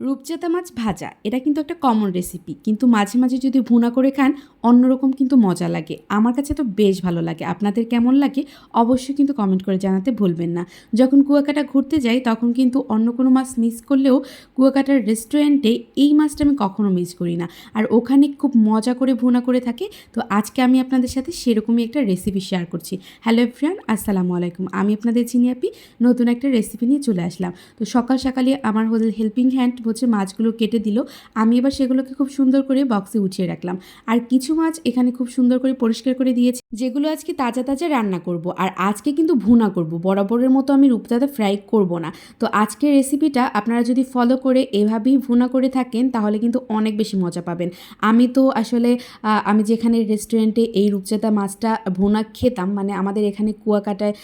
রূপচাঁদা মাছ ভাজা, এটা কিন্তু একটা কমন রেসিপি কিন্তু মাঝে মাঝে যদি ভুনা করে খান, অন্যরকম কিন্তু মজা লাগে। আমার কাছে তো বেশ ভালো লাগে। আপনাদের কেমন লাগে, অবশ্যই কিন্তু কমেন্ট করে জানাতে ভুলবেন না। যখন কুয়াকাটা ঘুরতে যাই, তখন কিন্তু অন্য কোনো মাছ মিস করলেও কুয়াকাটার রেস্টুরেন্টে এই মাছটা আমি কখনো মিস করি না। আর ওখানে খুব মজা করে ভুনা করে থাকে। তো আজকে আমি আপনাদের সাথে সেরকমই একটা রেসিপি শেয়ার করছি। হ্যালো ফ্রেন্ড আসসালামু আলাইকুম। আমি আপনাদের চিনি আপি। নতুন একটা রেসিপি নিয়ে চলে আসলাম। তো সকাল সকালে আমার হল হেল্পিং হ্যান্ড হচ্ছে মাছগুলো কেটে দিল। আমি এবার সেগুলোকে খুব সুন্দর করে বক্সে উঠিয়ে রাখলাম। আর কিছু মাছ এখানে খুব সুন্দর করে পরিষ্কার করে দিয়েছি। যেগুলো আজকে তাজা তাজা রান্না করব। আর আজকে কিন্তু ভুনা করব। বরাবরের মতো আমি রূপদাতে ফ্রাই করব না। তো আজকের রেসিপিটা আপনারা যদি ফলো করে এভাবেই ভুনা করে থাকেন, তাহলে কিন্তু অনেক বেশি মজা পাবেন। আমি তো আসলে আমি যেখানে রেস্টুরেন্টে এই রূপচাঁদা মাছটা ভুনা খেতাম মানে আমাদের এখানে কুয়াকাটায়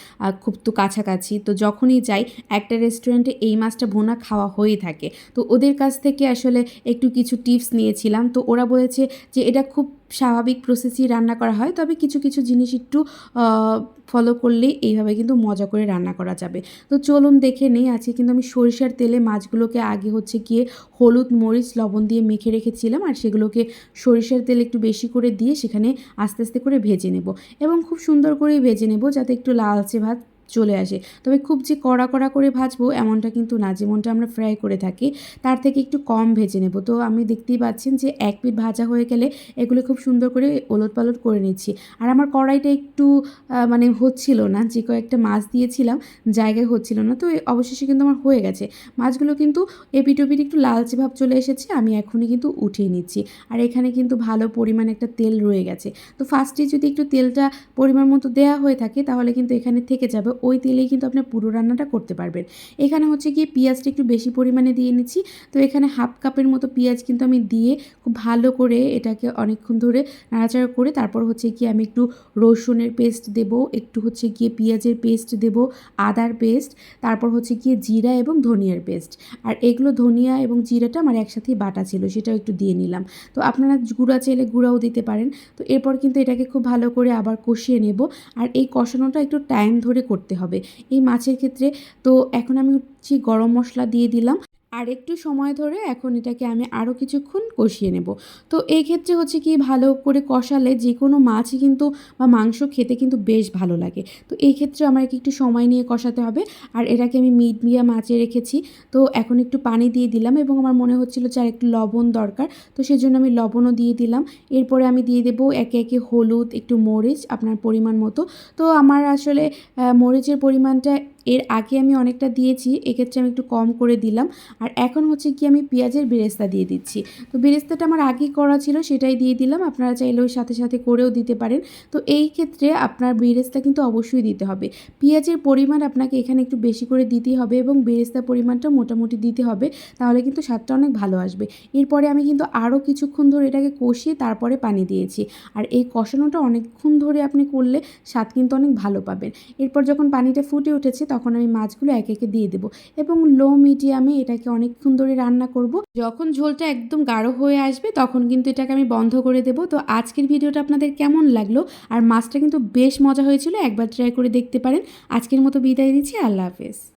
খুব তো কাছাকাছি, তো যখনই যাই, একটা রেস্টুরেন্টে এই মাছটা ভুনা খাওয়া হয়েই থাকে। তো ওদের কাছ থেকে আসলে একটু কিছু টিপস নিয়েছিলাম। তো ওরা বলেছে যে এটা খুব স্বাভাবিক প্রসেসই রান্না করা হয়, তবে কিছু কিছু জিনিস একটু ফলো করলেই এইভাবে কিন্তু মজা করে রান্না করা যাবে। তো চলুন দেখে নেই, আজকে কিন্তু আমি সরিষার তেলে মাছগুলোকে আগে হচ্ছে গিয়ে হলুদ, মরিচ, লবণ দিয়ে মেখে রেখেছিলাম আর সেগুলোকে সরিষার তেল একটু বেশি করে দিয়ে সেখানে আস্তে আস্তে করে ভেজে নেব। এবং খুব সুন্দর করেই ভেজে নেব যাতে একটু লালচে ভাত চলে আসে। তবে খুব যে কড়া কড়া করে ভাজবো এমনটা কিন্তু না, যেমনটা আমরা ফ্রাই করে থাকি, তার থেকে একটু কম ভেজে নেব। তো আমি দেখতেই পাচ্ছেন যে এক পিঠ ভাজা হয়ে গেলে এগুলো খুব সুন্দর করে ওলট পালট করে নিচ্ছি। আর আমার কড়াইটা একটু মানে হচ্ছিল না, যে কয়েকটা মাছ দিয়েছিলাম, জায়গায় হচ্ছিল না, তো অবশেষে কিন্তু আমার হয়ে গেছে। মাছগুলো কিন্তু এপিট ওপিট একটু লালচে ভাব চলে এসেছে, আমি এখনই কিন্তু উঠিয়ে নিচ্ছি। আর এখানে কিন্তু ভালো পরিমাণ একটা তেল রয়ে গেছে। তো ফার্স্টে যদি একটু তেলটা পরিমাণ মতো দেওয়া হয়ে থাকে, তাহলে কিন্তু এখানে থেকে যাবে ওই তেলেই কিন্তু আপনার পুরো রান্নাটা করতে পারবেন। এখানে হচ্ছে গিয়ে পেঁয়াজটা একটু বেশি পরিমাণে দিয়ে নিচ্ছি তো এখানে হাফ কাপের মতো পেঁয়াজ কিন্তু আমি দিয়ে খুব ভালো করে এটাকে অনেকক্ষণ ধরে নাড়াচাড়া করে তারপর হচ্ছে গিয়ে আমি একটু রসুনের পেস্ট দেব, একটু হচ্ছে গিয়ে পেঁয়াজের পেস্ট দেব, আদার পেস্ট, তারপর হচ্ছে গিয়ে জিরা এবং ধনিয়ার পেস্ট। আর এগুলো ধনিয়া এবং জিরাটা আমার একসাথেই বাটা ছিল, সেটাও একটু দিয়ে নিলাম। তো আপনারা গুঁড়া চাইলে গুঁড়াও দিতে পারেন। তো এরপর কিন্তু এটাকে খুব ভালো করে আবার কষিয়ে নেব। আর এই কষানোটা একটু টাইম ধরে করতে হবে। এই মাছের ক্ষেত্রে তো এখন আমি হচ্ছে গরম মশলা দিয়ে দিলাম। আর একটু সময় ধরে এখন এটাকে আমি আরও কিছুক্ষণ কষিয়ে নেব। তো এই ক্ষেত্রে হচ্ছে কি ভালো করে কষালে যে কোনো মাছই কিন্তু বা মাংস খেতে কিন্তু বেশ ভালো লাগে। তো এই ক্ষেত্রে আমাকে একটু সময় নিয়ে কষাতে হবে। আর এটাকে আমি মিডিয়াম মাছে রেখেছি। তো এখন একটু পানি দিয়ে দিলাম এবং আমার মনে হচ্ছিল যে আর একটু লবণ দরকার। তো সেজন্য আমি লবণও দিয়ে দিলাম। এরপরে আমি দিয়ে দেবো একে একে হলুদ, একটু মরিচ আপনার পরিমাণ মতো। তো আমার আসলে মরিচের পরিমাণটা এর আগে আমি অনেকটা দিয়েছি, এক্ষেত্রে আমি একটু কম করে দিলাম। আর এখন হচ্ছে কি আমি পেঁয়াজের বেরেস্তা দিয়ে দিচ্ছি। তো বেরেস্তাটা আমার আগেই করা ছিল, সেটাই দিয়ে দিলাম। আপনারা চাইলে ওই সাথে সাথে করেও দিতে পারেন। তো এই ক্ষেত্রে আপনার বেরেস্তা কিন্তু অবশ্যই দিতে হবে। পেঁয়াজের পরিমাণ আপনাকে এখানে একটু বেশি করে দিতেই হবে এবং বেরেস্তার পরিমাণটা মোটামুটি দিতে হবে, তাহলে কিন্তু স্বাদটা অনেক ভালো আসবে। এরপরে আমি কিন্তু আরও কিছুক্ষণ ধরে এটাকে কষিয়ে তারপরে পানি দিয়েছি। আর এই কষানোটা অনেকক্ষণ ধরে আপনি করলে স্বাদ কিন্তু অনেক ভালো পাবেন। এরপর যখন পানিটা ফুটে উঠেছে তখন আমি মাছগুলো একে একে দিয়ে দেবো এবং লো মিডিয়ামে এটাকে অনেকক্ষণ ধরে রান্না করব। যখন ঝোলটা একদম গাঢ় হয়ে আসবে তখন কিন্তু এটাকে আমি বন্ধ করে দেব। তো আজকের ভিডিওটা আপনাদের কেমন লাগল? আর মাছটা কিন্তু বেশ মজা হয়েছিল, একবার ট্রাই করে দেখতে পারেন। আজকের মতো বিদায় দিচ্ছি আল্লাহ হাফেজ।